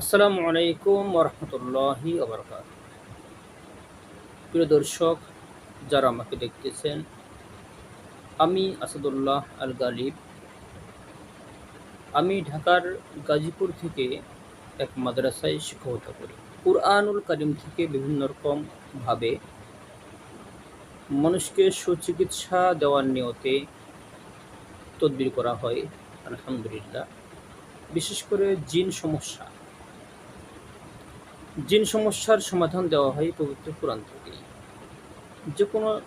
আসসালামু আলাইকুম রহমতুল্লাহি আবরকাত প্রিয় দর্শক, যারা আমাকে দেখতেছেন, আমি আসাদুল্লাহ আল গালিব আমি ঢাকার গাজীপুর থেকে এক মাদ্রাসায় শিক্ষকতা করি। কুরআনুল করিম থেকে বিভিন্ন রকম ভাবে মানুষকে সুচিকিৎসা দেওয়ার নিয়তে তদবির করা হয়, আলহামদুলিল্লাহ। বিশেষ করে জিন সমস্যা। জিন সমস্যার সমাধান দেওয়া হয় পবিত্র কোরআন থেকেই। যে কোনো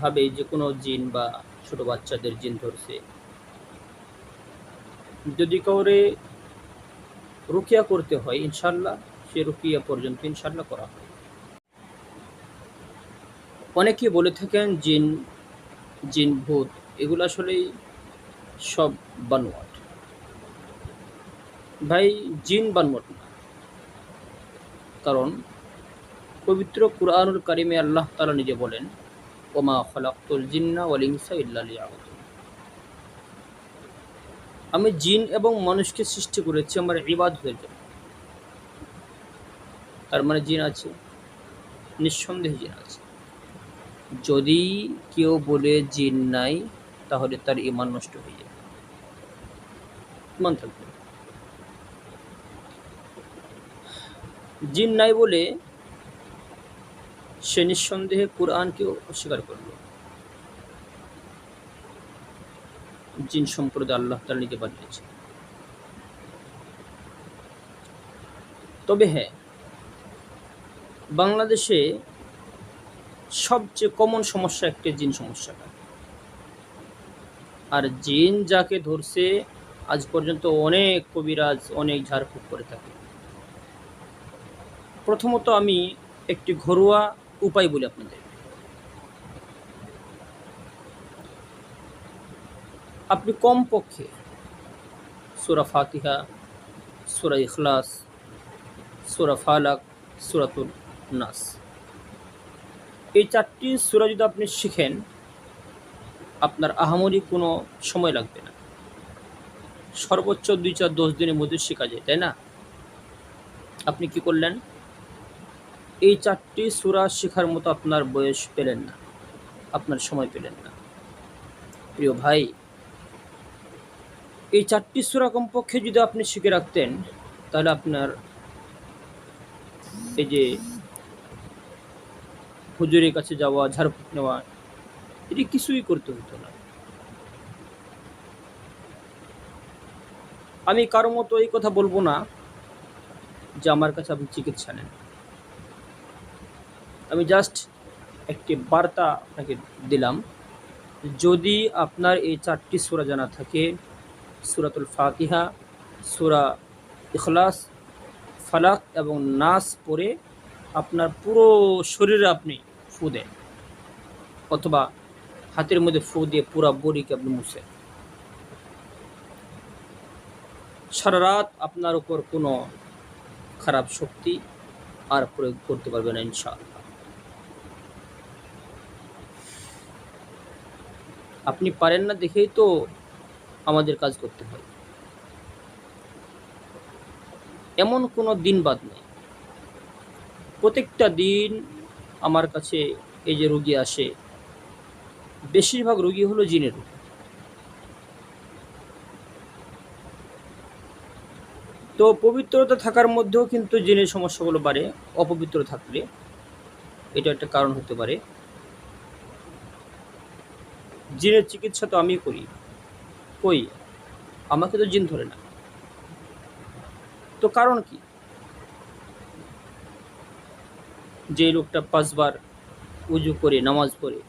ভাবে যে কোনো জিন বা ছোট বাচ্চাদের জিন ধরছে। যদি কাউরে রুকিয়া করতে হয় ইনশাল্লাহ সে রুকিয়া পর্যন্ত ইনশাল্লাহ করা হয়। অনেকে বলে থাকেন, জিন জিন ভূত, এগুলো আসলেই সব বানোয়াট। ভাই, জিন বানোয়াট কারণ পবিত্র কুরআনুল কারিমে আল্লাহ তালা নিজে বলেন, ওমা খলাকুল জিন্না ওয়াল ইনসা ইল্লা আমি জিন এবং মানুষকে সৃষ্টি করেছি আমার ইবাদতের জন্য। তার মানে জিন আছে, নিঃসন্দেহে জিন আছে। যদি কেউ বলে জিন নাই, তাহলে তার ইমান নষ্ট হয়ে যাবে। ইমান থাকবে। জিন নাই বলে সে নিঃসন্দেহে কোরআনকেও অস্বীকার করল। জিন সম্প্রদায় আল্লাহ নিজে বানিয়েছে তবে হ্যাঁ বাংলাদেশে সবচেয়ে কমন সমস্যা একটি জিন সমস্যাটা। আর জিন যাকে ধরছে, আজ পর্যন্ত অনেক কবিরাজ, অনেক ঝাড়ফুঁক করে থাকে। প্রথমত আমি একটি ঘরোয়া উপায় বলি আপনাদের। আপনি কমপক্ষে সুরা ফাতিহা, সুরা ইখলাস, সুরা ফালাক সুরাতুল নাস। এই চারটি সুরা যদি আপনি শিখেন, আপনার আহামরি কোনো সময় লাগবে না। সর্বোচ্চ দুই চার দশ দিনের মধ্যে শেখা যায়, তাই না? আপনি কি করলেন? এই চারটি সুরা শেখার মতো আপনার বয়স পেলেন না, আপনার সময় পেলেন না। প্রিয় ভাই, এই চারটি সুরা কমপক্ষে যদি আপনি শিখে রাখতেন, তাহলে আপনার এই যে হুজুরের কাছে যাওয়া, ঝাড়ফুঁক নেওয়া, এটি কিছুই করতে হতো না। আমি কারও মতো এই কথা বলব না যে আমার কাছে আপনি চিকিৎসা নেন। আমি জাস্ট একটি বার্তা আপনাকে দিলাম। যদি আপনার এই চারটি সুরা জানা থাকে, সুরাতুল ফাতিহা, সুরা ইখলাস, ফালাক এবং নাস পরে আপনার পুরো শরীরে আপনি ফু দেন অথবা হাতের মধ্যে ফু দিয়ে পুরো বডিকে আপনি মুছেন সারা রাত আপনার উপর কোনো খারাপ শক্তি আর প্রয়োগ করতে পারবে না, ইনশাআল্লাহ। আপনি পারেন না দেখেই তো আমাদের কাজ করতে হয়। এমন কোনো দিন বাদ নেই। প্রত্যেকটা দিন আমার কাছে এই যে রুগী আসে, বেশিরভাগ রুগী হলো জিনের রোগী। তো পবিত্রতা থাকার মধ্যেও কিন্তু জিনের সমস্যাগুলো বাড়ে, অপবিত্র থাকলে। এটা একটা কারণ হতে পারে। জিনের চিকিৎসা তো আমি করি। কই? আমাকে তো জিন ধরে না। তো কারণ কি? যে লোকটা পাঁচবার উজু করে, নামাজ পড়ে,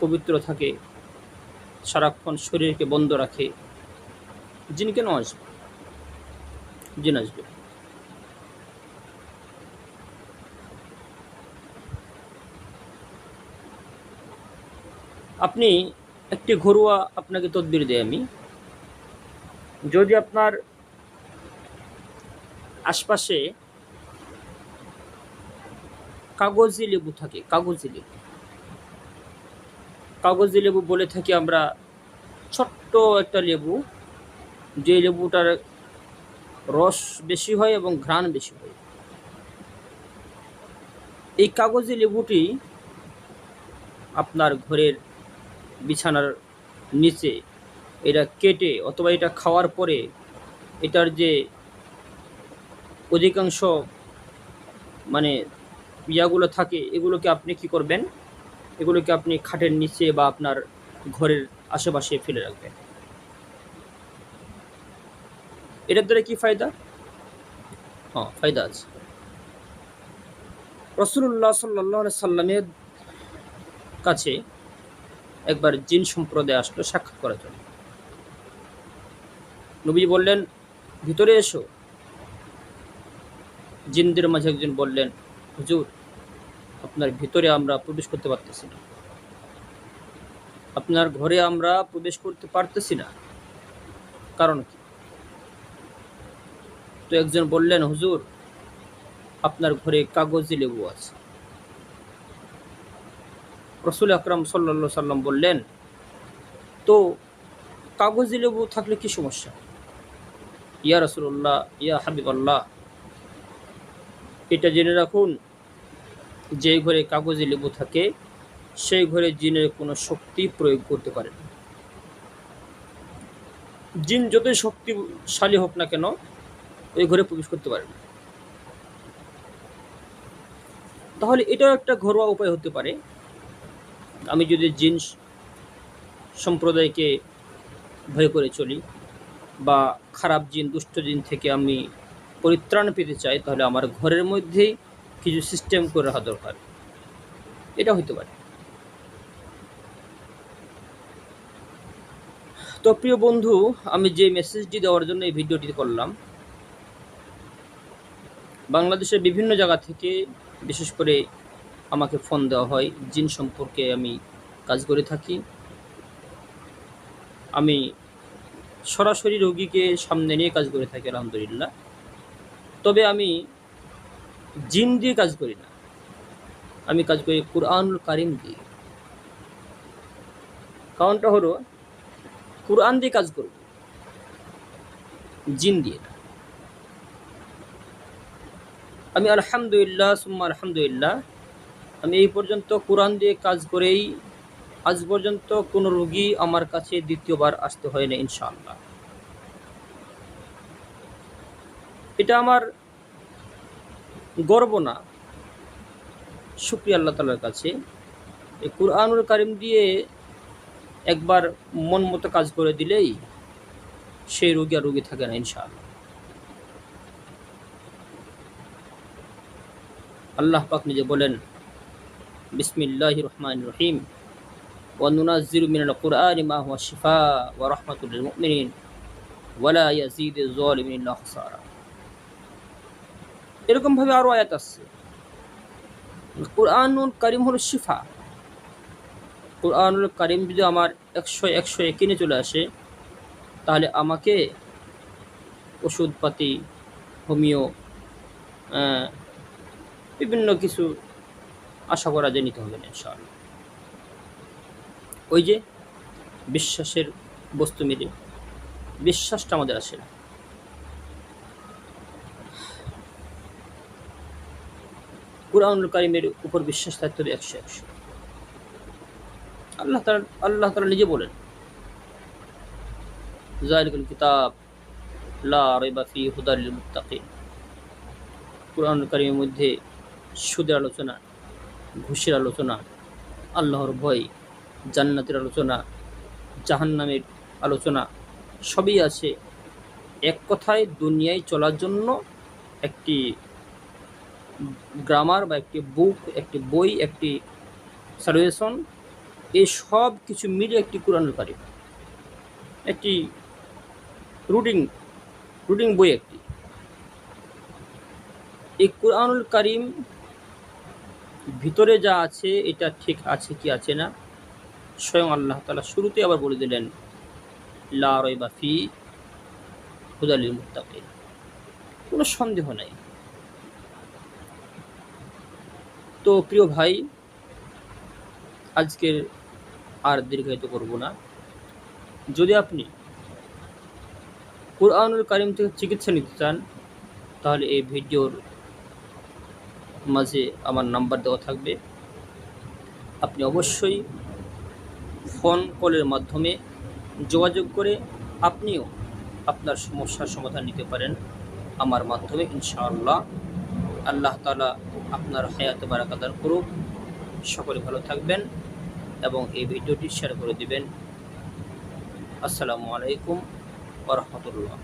পবিত্র থাকে, সারাক্ষণ শরীরকে বন্ধ রাখে, জিন কেন আসবে? জিন আসবে। আপনি একটি ঘরোয়া আপনাকে তদবির দেয় আমি। যদি আপনার আশপাশে কাগজি লেবু থাকে, কাগজি লেবু। কাগজি লেবু বলে থাকি আমরা ছোট্ট একটা লেবু, যে লেবুটার রস বেশি হয় এবং ঘ্রাণ বেশি হয়। এই কাগজি লেবুটি আপনার ঘরের বিছানার নিচে। এটা কেটে অথবা এটা খাওয়ার পরে এটার যে অধিকাংশ মানে ইয়াগুলো থাকে, এগুলোকে আপনি কি করবেন? এগুলোকে আপনি খাটের নিচে বা আপনার ঘরের আশেপাশে ফেলে রাখবেন। এটার দ্বারা কি ফায়দা? হ্যাঁ ফায়দা আছে। রসুল্লাহ সাল্লাহ সাল্লামের কাছে একবার জিন সম্প্রদায় আসলো, সাক্ষাৎ করার জন্য। নবীজি বললেন, ভিতরে এসো। জিনদের মাঝে একজন বললেন, হুজুর, আপনার ভিতরে আমরা প্রবেশ করতে পারতেছি না। আপনার ঘরে আমরা প্রবেশ করতে পারতেছি না। কারণ কি? তো একজন বললেন, হুজুর, আপনার ঘরে কাগজি লেবু আছে। রসুল আকরাম সাল্লা সাল্লাম বললেন, তো কাগজি লেবু থাকলে কি সমস্যা? ইয়া রসুল্লাহ ইয়া হাবিব আল্লাহ এটা জেনে রাখুন, যে ঘরে কাগজি লেবু থাকে, সেই ঘরে জিনের কোনো শক্তি প্রয়োগ করতে পারে না। জিন যতই শক্তিশালী হোক না কেন, ওই ঘরে প্রবেশ করতে পারে না। তাহলে এটাও একটা ঘরোয়া উপায় হতে পারে। আমি যদি জিন সম্প্রদায়কে ভয় করে চলি বা খারাপ জিন, দুষ্ট জিন থেকে আমি পরিত্রাণ পেতে চাই, তাহলে আমার ঘরের মধ্যেই কিছু সিস্টেম করে রাখা দরকার। এটা হতে পারে। তো প্রিয় বন্ধু, আমি যে মেসেজটি দেওয়ার জন্য এই ভিডিওটি করলাম, বাংলাদেশের বিভিন্ন জায়গা থেকে, বিশেষ করে আমাকে ফোন দেওয়া হয়, জিন সম্পর্কে আমি কাজ করে থাকি। আমি সরাসরি রোগীকে সামনে নিয়ে কাজ করে থাকি, আলহামদুলিল্লাহ। তবে আমি জিন দিয়ে কাজ করি না। আমি কাজ করি কোরআনুল কারিম দিয়ে। কারণটা হলো, কোরআন দিয়ে কাজ করব, জিন দিয়ে না। আমি আলহামদুলিল্লাহ, সুম্মা আলহামদুলিল্লাহ আমি এই পর্যন্ত কোরআন দিয়ে কাজ করেই আজ পর্যন্ত কোনো রুগী আমার কাছে দ্বিতীয়বার আসতে হয় না ইনশাআল্লাহ। এটা আমার গর্ব না। শুক্রিয়া আল্লাহ তালার কাছে। কোরআনুল কারিম দিয়ে একবার মন মতো কাজ করে দিলেই সেই রোগী আর রোগী থাকে না, ইনশাআল্লাহ। আল্লাহ পাক নিজে বলেন বিসমিল্লাহ রহমান রহিম وننزل من القرآن ما هو شفاء ورحمة للمؤمنين ولا يزيد الظالمين إلا خسارة এরকমভাবে আরও আয়াত আসছে কোরআনুল করিম হলো শিফা কোরআনুল করিম যদি আমার একশো একশো কিনে চলে আসে তাহলে আমাকে ওষুধপাতি হোমিও বিভিন্ন কিছু আশা করা যায় নিতে হবে না, ইনশাআল্লাহ। ওই যে বিশ্বাসের বস্তু মিলে, বিশ্বাসটা আমাদের আসে না। কুরআনুল কারিমের উপর বিশ্বাস থাকতে হবে একশো একশো। আল্লাহ তালা আল্লাহ তালা নিজে বলেন জালিকুল কিতাব, লা রাইবা ফি হুদালিল মুত্তাকিন। কুরআন কারিমের মধ্যে সুদের আলোচনা ঘুষের আলোচনা, আল্লাহর ভয়, জান্নাতের আলোচনা, জাহান্নামের আলোচনা, সবই আছে। এক কথায় দুনিয়ায় চলার জন্য একটি গ্রামার বা একটি বুক, একটি বই, একটি সার্ভেশন এই সব কিছু মিলে একটি কোরআনুল কারিম একটি রুটিং রুটিং বই একটি। এই কোরআনুল কারিম ভিতরে যা আছে, এটা ঠিক আছে কি আছে না? স্বয়ং আল্লাহ তালা শুরুতে আবার বলে দিলেন, লা রয়বা ফি হুদালিল মুত্তাকিন। কোনো সন্দেহ নাই। তো প্রিয় ভাই, আজকের আর দীর্ঘায়িত করব না। যদি আপনি কোরআনুল কারিম থেকে চিকিৎসা নিতে চান, তাহলে এই ভিডিওর মাঝে আমার নাম্বার দেওয়া থাকবে। আপনি অবশ্যই ফোন কলের মাধ্যমে যোগাযোগ করে আপনিও আপনার সমস্যার সমাধান নিতে পারেন। আমার মাধ্যমে ইনশাআল্লাহ আল্লাহ তালা আপনার হায়াতে বারাকাদার করুক। সকলে ভালো থাকবেন এবং এই ভিডিওটি শেয়ার করে দিবেন। আসসালামু আলাইকুম ওরহমতুল্লাহ